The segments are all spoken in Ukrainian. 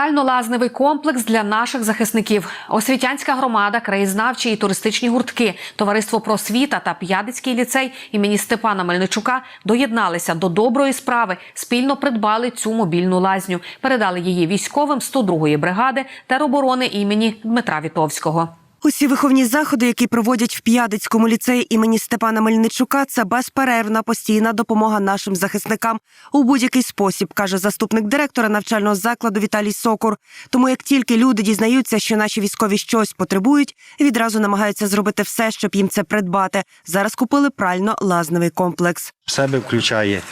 Прально-лазневий комплекс для наших захисників. Освітянська громада, краєзнавчі і туристичні гуртки, товариство просвіта та П'ядицький ліцей імені Степана Мельничука доєдналися до доброї справи. Спільно придбали цю мобільну лазню, передали її військовим 102-ї бригади тероборони імені Дмитра Вітовського. Усі виховні заходи, які проводять в П'ядицькому ліцеї імені Степана Мельничука, це безперервна постійна допомога нашим захисникам у будь-який спосіб, каже заступник директора навчального закладу Віталій Сокур. Тому як тільки люди дізнаються, що наші військові щось потребують, відразу намагаються зробити все, щоб їм це придбати. Зараз купили прально-лазневий комплекс. В себе включає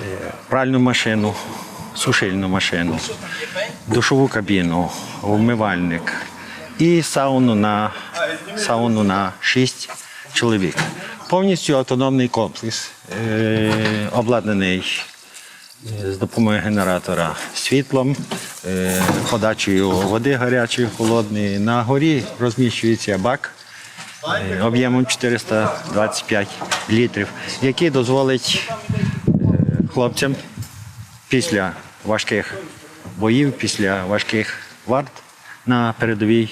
е, пральну машину, сушильну машину, душову кабіну, вмивальник і сауну на, сауну на 6 чоловік. Повністю автономний комплекс, е, обладнаний е, з допомогою генератора світлом, е, подачею води гарячої, холодної. На горі розміщується бак об'ємом 425 літрів, який дозволить хлопцям після важких боїв, після важких варт на передовій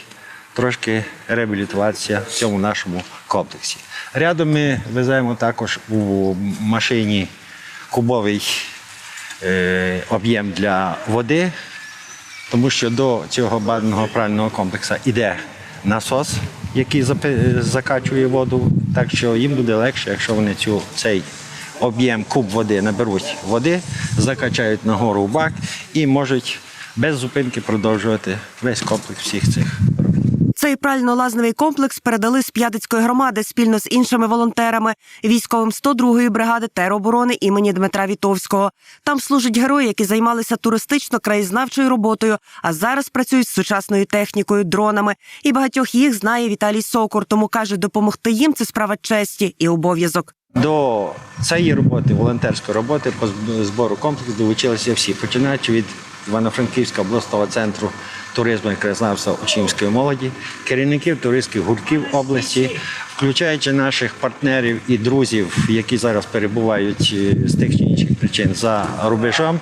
трошки реабілітуватися в цьому нашому комплексі. Рядом ми веземо також у машині кубовий е, об'єм для води, тому що до цього бадного прального комплексу йде насос, який закачує воду, так що їм буде легше, якщо вони цю, цей об'єм куб води наберуть води, закачають нагору в бак і можуть без зупинки продовжувати весь комплекс всіх цих. Цей прально-лазневий комплекс передали з П'ядицької громади спільно з іншими волонтерами, військовим 102-ї бригади тероборони імені Дмитра Вітовського. Там служать герої, які займалися туристично-краєзнавчою роботою, а зараз працюють з сучасною технікою, дронами. І багатьох їх знає Віталій Сокур, тому каже, допомогти їм це справа честі і обов'язок. До цієї роботи, волонтерської роботи по збору комплексу долучилися всі, починаючи від Івано-Франківського обласного центру туризму і краєзнавства учнівської молоді, керівників туристських гуртків області, включаючи наших партнерів і друзів, які зараз перебувають е, з тих чи інших причин за рубежом.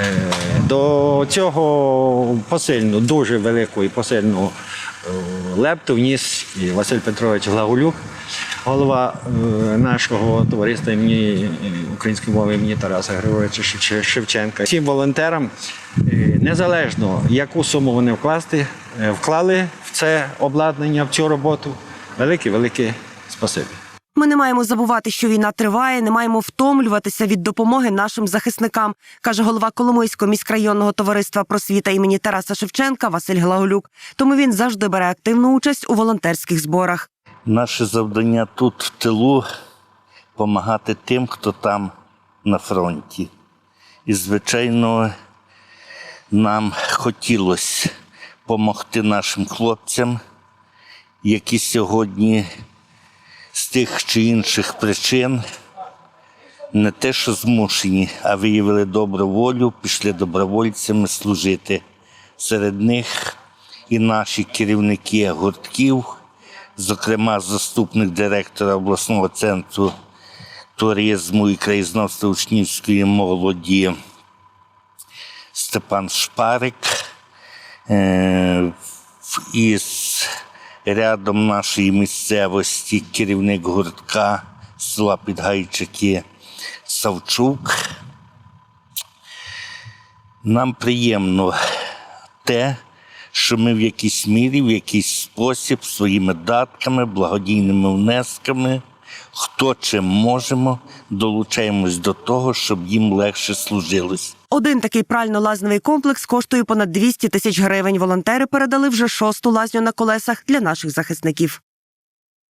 Е, До цього посильну, дуже велику і посильну е, лепту вніс Василь Петрович Глаголюк, голова е, нашого товариства імені е, української мови імені Тараса Григоровича Шевче- Шевченка. Всім волонтерам, е, незалежно яку суму вони вкласти, вклали в це обладнання, в цю роботу. Велике, велике спасибі. Ми не маємо забувати, що війна триває, не маємо втомлюватися від допомоги нашим захисникам, каже голова Коломийського міськрайонного товариства просвіта імені Тараса Шевченка Василь Глаголюк. Тому він завжди бере активну участь у волонтерських зборах. Наше завдання тут в тилу допомагати тим, хто там на фронті. І, звичайно, нам хотілося допомогти нашим хлопцям, які сьогодні з тих чи інших причин не те, що змушені, а виявили добру волю, пішли добровольцями служити. Серед них і наші керівники гуртків, зокрема заступник директора обласного центру туризму і краєзнавства учнівської молоді Степан Шпарик. Е, із рядом нашої місцевості керівник гуртка села Підгайчики Савчук. Нам приємно те, що ми в якійсь мірі, в якийсь спосіб своїми датками, благодійними внесками, хто чим можемо, долучаємось до того, щоб їм легше служилось. Один такий прально-лазневий комплекс коштує понад 200 тисяч гривень. Волонтери передали вже шосту лазню на колесах для наших захисників.